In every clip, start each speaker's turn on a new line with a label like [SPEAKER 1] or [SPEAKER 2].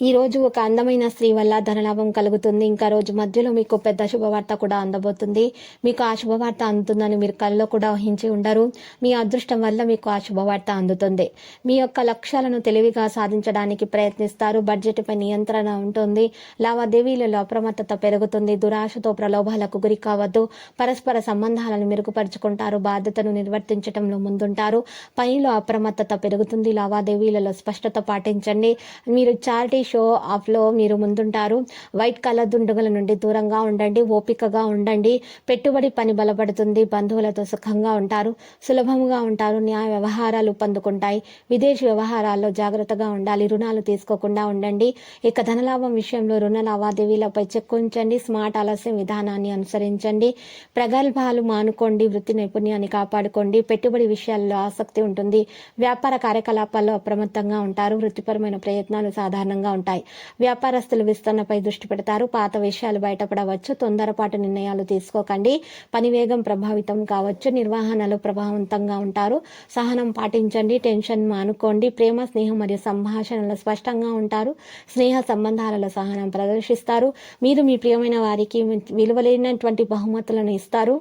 [SPEAKER 1] ఈ రోజు ఒక అందమైన స్త్రీ వల్ల ధనలాభం కలుగుతుంది. ఇంకా రోజు మధ్యలో మీకు పెద్ద శుభవార్త కూడా అందబోతుంది. మీకు ఆ శుభవార్త అందుతుందని మీరు కల్లో కూడా ఊహించి ఉండరు. మీ అదృష్టం వల్ల మీకు ఆ శుభవార్త అందుతుంది. మీ యొక్క లక్ష్యాలను తెలివిగా సాధించడానికి ప్రయత్నిస్తారు. బడ్జెట్ పై నియంత్రణ ఉంటుంది. లావాదేవీలలో అప్రమత్తత పెరుగుతుంది. దురాశతో ప్రలోభాలకు గురి కావద్దు. పరస్పర సంబంధాలను మెరుగుపరుచుకుంటారు. బాధ్యతను నిర్వర్తించడంలో ముందుంటారు. పనిలో అప్రమత్తత పెరుగుతుంది. లావాదేవీలలో స్పష్టత పాటించండి. మీరు చారిటీ షో ఆఫ్లో మీరు ముందుంటారు. వైట్ కలర్ దుండగుల నుండి దూరంగా ఉండండి ఓపికగా ఉండండి. పెట్టుబడి పని బలపడుతుంది బంధువులతో సుఖంగా ఉంటారు సులభంగా ఉంటారు న్యాయ వ్యవహారాలు పొందుకుంటాయి. విదేశీ వ్యవహారాల్లో జాగ్రత్తగా ఉండాలి రుణాలు తీసుకోకుండా ఉండండి. ఇక ధనలాభం విషయంలో రుణ లావాదేవీలపై చెక్ ఉంచండి స్మార్ట్ ఆలస్యం విధానాన్ని అనుసరించండి. ప్రగల్భాలు మానుకోండి వృత్తి నైపుణ్యాన్ని కాపాడుకోండి. పెట్టుబడి విషయాల్లో ఆసక్తి ఉంటుంది. వ్యాపార కార్యకలాపాల్లో అప్రమత్తంగా ఉంటారు. వృత్తిపరమైన ప్రయత్నాలు సాధారణంగా ఉంటాయి. వ్యాపారస్తులు విస్తరణపై దృష్టి పెడతారు. పాత విషయాలు బయటపడవచ్చు. తొందరపాటు నిర్ణయాలు తీసుకోకండి. పని వేగం ప్రభావితం కావచ్చు. నిర్వహణలో ప్రభావవంతంగా ఉంటారు. సహనం పాటించండి. టెన్షన్ మానుకోండి. ప్రేమ స్నేహం మరియు సంభాషణలో స్పష్టంగా ఉంటారు. స్నేహ సంబంధాలలో సహనం ప్రదర్శిస్తారు. మీరు మీ ప్రియమైన వారికి విలువలేనటువంటి బహుమతులను ఇస్తారు.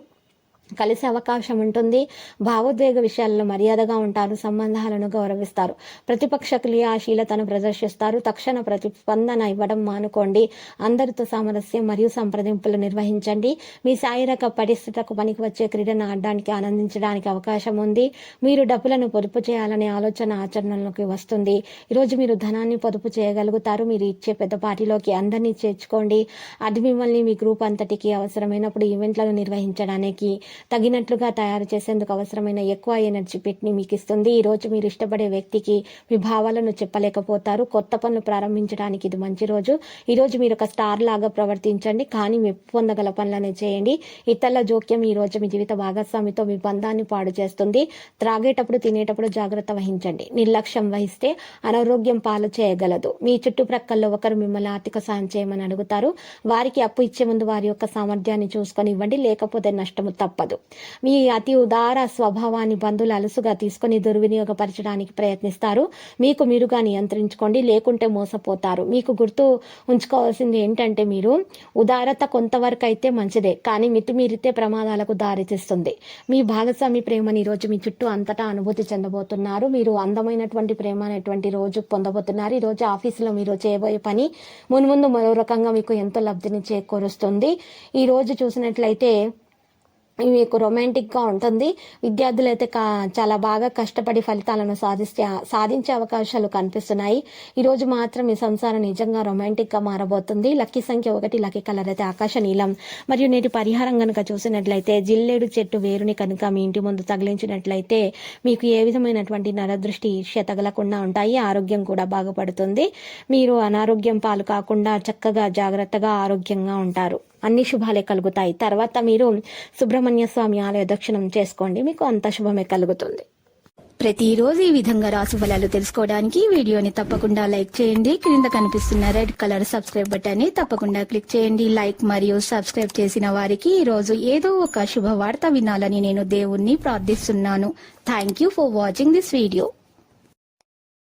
[SPEAKER 1] కలిసే అవకాశం ఉంటుంది. భావోద్వేగ విషయాల్లో మర్యాదగా ఉంటారు సంబంధాలను గౌరవిస్తారు. ప్రతిపక్ష క్రియాశీలతను ప్రదర్శిస్తారు. తక్షణ ప్రతిస్పందన ఇవ్వడం మానుకోండి. అందరితో సామరస్యం మరియు సంప్రదింపులు నిర్వహించండి. మీ శారీరక పరిస్థితులకు పనికి వచ్చే క్రీడను ఆడడానికి ఆనందించడానికి అవకాశం ఉంది. మీరు డబ్బులను పొదుపు చేయాలనే ఆలోచన ఆచరణలోకి వస్తుంది. ఈరోజు మీరు ధనాన్ని పొదుపు చేయగలుగుతారు. మీరు ఇచ్చే పెద్ద పార్టీలోకి అందరినీ చేర్చుకోండి. అది మిమ్మల్ని మీ గ్రూప్ అంతటికి అవసరమైనప్పుడు ఈవెంట్లను నిర్వహించడానికి తగినట్లుగా తయారు చేసేందుకు అవసరమైన ఎక్కువ ఎనర్జీ పిట్ని మీకు ఇస్తుంది ఈరోజు మీరు ఇష్టపడే వ్యక్తికి మీ భావాలను చెప్పలేకపోతారు. కొత్త పనులు ప్రారంభించడానికి ఇది మంచి రోజు. ఈరోజు మీరు ఒక స్టార్ లాగా ప్రవర్తించండి. కానీ మెప్పు పొందగల పనులనే చేయండి. ఇతరుల జోక్యం ఈ రోజు మీ జీవిత భాగస్వామితో మీ బంధాన్ని పాడు చేస్తుంది. త్రాగేటప్పుడు తినేటప్పుడు జాగ్రత్త వహించండి. నిర్లక్ష్యం వహిస్తే అనారోగ్యం పాలు చేయగలదు. మీ చుట్టుప్రక్కల్లో ఒకరు మిమ్మల్ని ఆర్థిక సాయం చేయమని అడుగుతారు. వారికి అప్పు ఇచ్చే ముందు వారి యొక్క సామర్థ్యాన్ని చూసుకొని ఇవ్వండి లేకపోతే నష్టము తప్పదు. మీ అతి ఉదార స్వభావాన్ని బంధువులు అలుసుగా తీసుకొని దుర్వినియోగపరచడానికి ప్రయత్నిస్తారు. మీకు మీరుగా నియంత్రించుకోండి లేకుంటే మోసపోతారు. మీకు గుర్తు ఉంచుకోవాల్సింది ఏంటంటే మీరు ఉదారత కొంతవరకు అయితే మంచిదే కానీ మితిమీరితే ప్రమాదాలకు దారితీస్తుంది మీ భాగస్వామి ప్రేమని ఈరోజు మీ చుట్టూ అంతటా అనుభూతి చెందబోతున్నారు. మీరు అందమైనటువంటి ప్రేమ అనేటువంటి రోజు పొందబోతున్నారు. ఈరోజు ఆఫీసులో మీరు చేయబోయే పని మున్ముందు మరో రకంగా మీకు ఎంతో లబ్ధిని చేకూరుస్తుంది. ఈరోజు చూసినట్లయితే మీకు రొమాంటిక్గా ఉంటుంది. విద్యార్థులు అయితే కా చాలా బాగా కష్టపడి ఫలితాలను సాధిస్తే సాధించే అవకాశాలు కనిపిస్తున్నాయి. ఈరోజు మాత్రం మీ సంసారం నిజంగా రొమాంటిక్గా మారబోతుంది. లక్కీ సంఖ్య ఒకటి లక్కీ కలర్ అయితే ఆకాశ నీలం. మరియు నేటి పరిహారం కనుక చూసినట్లయితే జిల్లేడు చెట్టు వేరుని కనుక మీ ఇంటి ముందు తగిలించినట్లయితే మీకు ఏ విధమైనటువంటి నరదృష్టి ఈర్ష్య తగలకుండా ఉంటాయి. ఆరోగ్యం కూడా బాగుపడుతుంది. మీరు అనారోగ్యం పాలు కాకుండా చక్కగా జాగ్రత్తగా ఆరోగ్యంగా ఉంటారు. అన్ని శుభాలే కలుగుతాయి. తర్వాత మీరు సుబ్రహ్మణ్య స్వామి ఆలయ దక్షిణం చేసుకోండి. మీకు అంత శుభమే కలుగుతుంది. ప్రతిరోజు ఈ విధంగా రాసు ఫలాలు తెలుసుకోవడానికి వీడియోని తప్పకుండా లైక్ చేయండి. క్రింద కనిపిస్తున్న రెడ్ కలర్ సబ్స్క్రైబ్ బటన్ని తప్పకుండా క్లిక్ చేయండి. లైక్ మరియు సబ్స్క్రైబ్ చేసిన వారికి ఈ రోజు ఏదో ఒక శుభవార్త వినాలని నేను దేవుణ్ణి ప్రార్థిస్తున్నాను. Thank you for watching this video